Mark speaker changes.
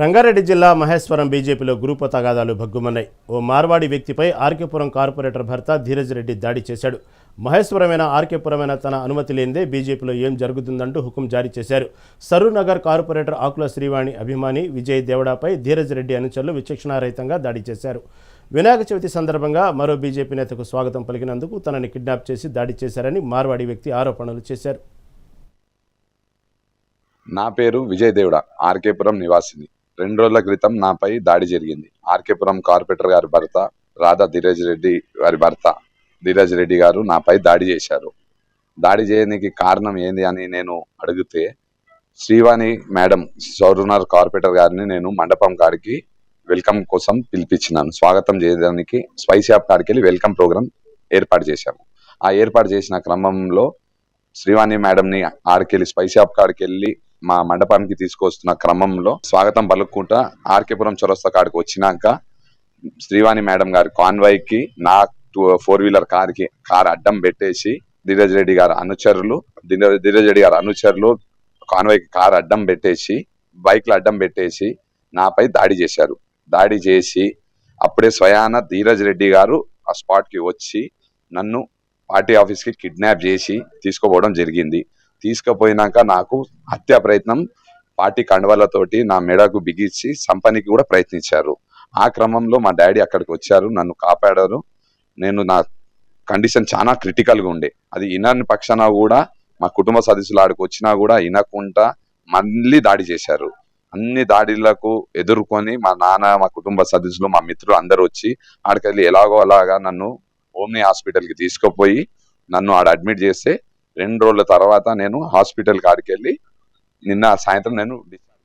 Speaker 1: రంగారెడ్డి జిల్లా మహేశ్వరం బీజేపీలో గ్రూపు తగాదాలు భగ్గుమన్నాయి. ఓ మార్వాడి వ్యక్తిపై ఆర్కేపురం కార్పొరేటర్ భర్త ధీరజ్ రెడ్డి దాడి చేశాడు. మహేశ్వరమైన ఆర్కేపురమైన తన అనుమతి లేనిదే బీజేపీలో ఏం జరుగుతుందంటూ హుకుం జారీ చేశారు. సరూనగర్ కార్పొరేటర్ ఆకుల శ్రీవాణి అభిమాని విజయ్ దేవడాపై ధీరజ్ రెడ్డి అనుచరులు విచక్షణారహితంగా దాడి చేశారు. వినాయక చవితి సందర్భంగా మరో బీజేపీ నేతకు స్వాగతం పలికినందుకు తనని కిడ్నాప్ చేసి దాడి చేశారని మార్వాడి వ్యక్తి ఆరోపణలు చేశారు.
Speaker 2: నా పేరు విజయ్ దేవుడ ఆర్కేపురం నివాసిని. రెండు రోజుల క్రితం నాపై దాడి జరిగింది. ఆర్కేపురం కార్పొరేటర్ గారి భర్త రాధా ధీరజ్ రెడ్డి గారి భర్త ధీరజ్ రెడ్డి గారు నాపై దాడి చేశారు. దాడి చేయడానికి కారణం ఏంది అని నేను అడిగితే శ్రీవాణి మేడం సౌరునర్ కార్పొరేటర్ గారిని నేను మండపం కాడికి వెల్కమ్ కోసం పిలిపించినాను. స్వాగతం చేయడానికి స్పైస్ యాప్ కాడికి వెళ్ళి వెల్కమ్ ప్రోగ్రామ్ ఏర్పాటు చేశాము. ఆ ఏర్పాటు చేసిన క్రమంలో శ్రీవాణి మేడంని ఆడికెళ్ళి స్పైస్ షాప్ కాడికి వెళ్ళి మా మండపానికి తీసుకొస్తున్న క్రమంలో స్వాగతం పలుకుంటా ఆర్కేపురం చొరస్తా కాడికి వచ్చినాక శ్రీవాణి మేడం గారి కాన్వాయ్కి నా ఫోర్ వీలర్ కార్కి కార్ అడ్డం పెట్టేసి ధీరజ్ రెడ్డి గారి అనుచరులు ధీరజ్ రెడ్డి గారి అనుచరులు కాన్వాయ్కి కార్ అడ్డం పెట్టేసి బైక్ అడ్డం పెట్టేసి నాపై దాడి చేశారు. దాడి చేసి అప్పుడే స్వయాన ధీరజ్ రెడ్డి గారు ఆ స్పాట్కి వచ్చి నన్ను పార్టీ ఆఫీస్కి కిడ్నాప్ చేసి తీసుకుపోవడం జరిగింది. తీసుకుపోయినాక నాకు హత్యా ప్రయత్నం పార్టీ కండవాలతోటి నా మెడకు బిగించి సంపనికి కూడా ప్రయత్నించారు. ఆ క్రమంలో మా డాడీ అక్కడికి వచ్చారు నన్ను కాపాడారు. నేను నా కండిషన్ చాలా క్రిటికల్గా ఉండే. అది ఇనని పక్షాన కూడా మా కుటుంబ సదస్సులు ఆడికి వచ్చినా కూడా ఇనకుండా మళ్ళీ దాడి చేశారు. అన్ని దాడిలకు ఎదుర్కొని మా నాన్న మా కుటుంబ సదస్సులు మా మిత్రులు అందరూ వచ్చి ఆడికెళ్ళి ఎలాగో అలాగా నన్ను ఓమ్ని హాస్పిటల్కి తీసుకుపోయి నన్ను ఆడ అడ్మిట్ చేస్తే రెండు రోజుల తర్వాత నేను హాస్పిటల్ కాడికి వెళ్ళి నిన్న సాయంత్రం నేను